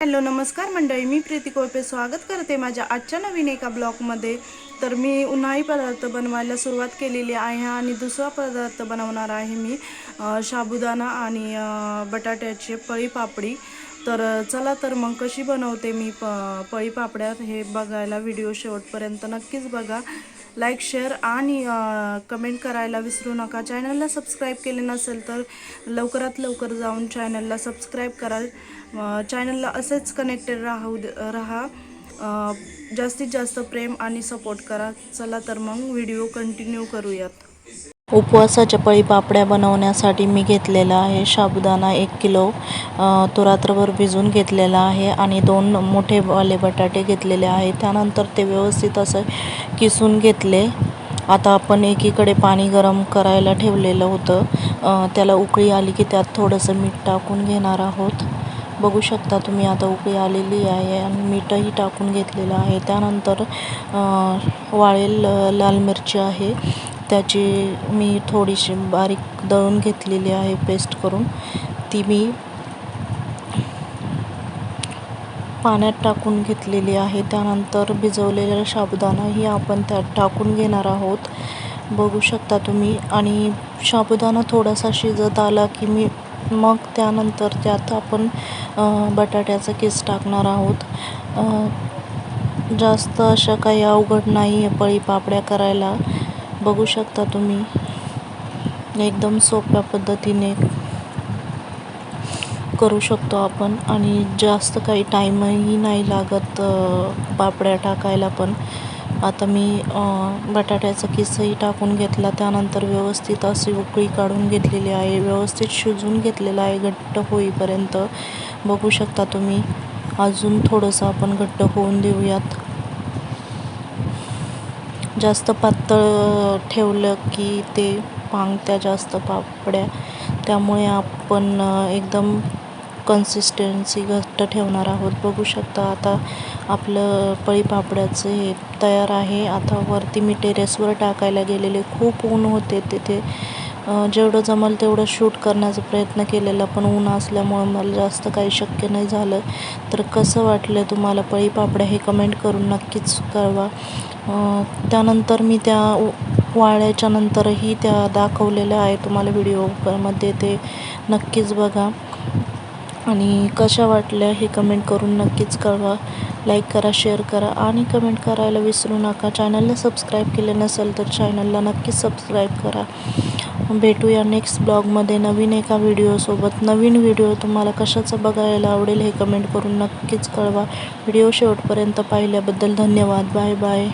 Hello नमस्कार मंडळी मी प्रीती कोळपे स्वागत करते माझ्या आजच्या नवीन एका ब्लॉगमध्ये. तर मी उन्हाळी पदार्थ बनवायला सुरुवात केलेली आहे आणि दुसरा पदार्थ बनवणार आहे मी अ, साबुदाणा आणि बटाट्याचे पळी पापडी. तर चला तर मग कशी बनवते मी प पळी हे बघायला व्हिडिओ शेवटपर्यंत नक्कीच बघा. लाईक शेअर आणि कमेंट करायला विसरू नका. चॅनलला सबस्क्राईब केले नसेल तर लवकरात लवकर जाऊन चॅनलला सबस्क्राईब करा चॅनलला असेच कनेक्टेड राहू राहा. जास्तीत जास्त प्रेम आणि सपोर्ट करा. चला तर मग व्हिडिओ कंटिन्यू करूयात. उपवासाच्या पळी पापड्या बनवण्यासाठी मी घेतलेला आहे साबुदाणा एक किलो. तो रात्रभर भिजून घेतलेला आहे आणि दोन मोठे वाले बटाटे घेतलेले आहे त्यानंतर ते व्यवस्थित असं किसून घेतले. आता आपण एकीकडे पाणी गरम करायला ठेवलेलं होतं. त्याला उकळी आली की त्यात थोडंसं मीठ टाकून घेणार आहोत. बघू शकता तुम्ही आता उकळी आलेली आहे आणि मीठही टाकून घेतलेलं आहे. त्यानंतर वाळेल लाल मिरची आहे. त्याची मी थोडीशी बारीक दळून घेतलेली आहे पेस्ट करून. ती मी पाण्यात टाकून घेतलेली आहे. त्यानंतर भिजवलेला साबुदाणाही आपण त्यात टाकून घेणार आहोत. बघू शकता तुम्ही. आणि साबुदाणा थोडासा शिजत आला की मी मग त्यानंतर त्यात आपण बटाट्याचा केस टाकणार आहोत. जास्त अशा काही अवघड नाही आहे पळी पापड्या करायला. बघू शकता तुम्ही. एकदम सोप्या पद्धतीने करू शकतो आपण आणि जास्त काही टाईमही नाही लागत पापड्या टाकायला पण. आता मी बटाट्याचा किसही टाकून घेतला त्यानंतर व्यवस्थित अशी उकळी काढून घेतलेली आहे. व्यवस्थित शिजून घेतलेलं आहे घट्ट होईपर्यंत. बघू शकता तुम्ही अजून थोडंसं आपण घट्ट होऊन देऊयात. जास्त पातळ ठेवलं की ते पांगत्या जास्त पापड्या. त्यामुळे आपण एकदम कन्सिस्टन्सी घट्ट ठेवणार आहोत. बघू शकता आता आपलं पळीपापड्याचं हे तयार आहे. आता वरती मी टेरेसवर टाकायला गेलेले. खूप ऊन होते तिथे. जेवढं जमल तेवढं शूट करण्याचा प्रयत्न केलेला पण ऊन असल्यामुळं मला जास्त काही शक्य नाही झालं. तर कसं वाटलं तुम्हाला पळीपापड्या हे कमेंट करून नक्कीच कळवा. त्यानंतर मी त्या वाळ्याच्या नंतरही त्या दाखवलेल्या आहे तुम्हाला व्हिडिओमध्ये ते नक्कीच बघा. आणि कशा वाटल्या हे कमेंट करून नक्कीच कळवा. लाईक करा शेअर करा आणि कमेंट करायला विसरू नका. चॅनलला सबस्क्राईब केले नसेल तर चॅनलला नक्कीच सबस्क्राईब करा. भेटूया नेक्स्ट ब्लॉगमध्ये नवीन एका व्हिडिओसोबत नवीन व्हिडिओ तुम्हाला कशाचं बघायला आवडेल हे कमेंट करून नक्कीच कळवा. व्हिडिओ शेवटपर्यंत पाहिल्याबद्दल धन्यवाद. Bye bye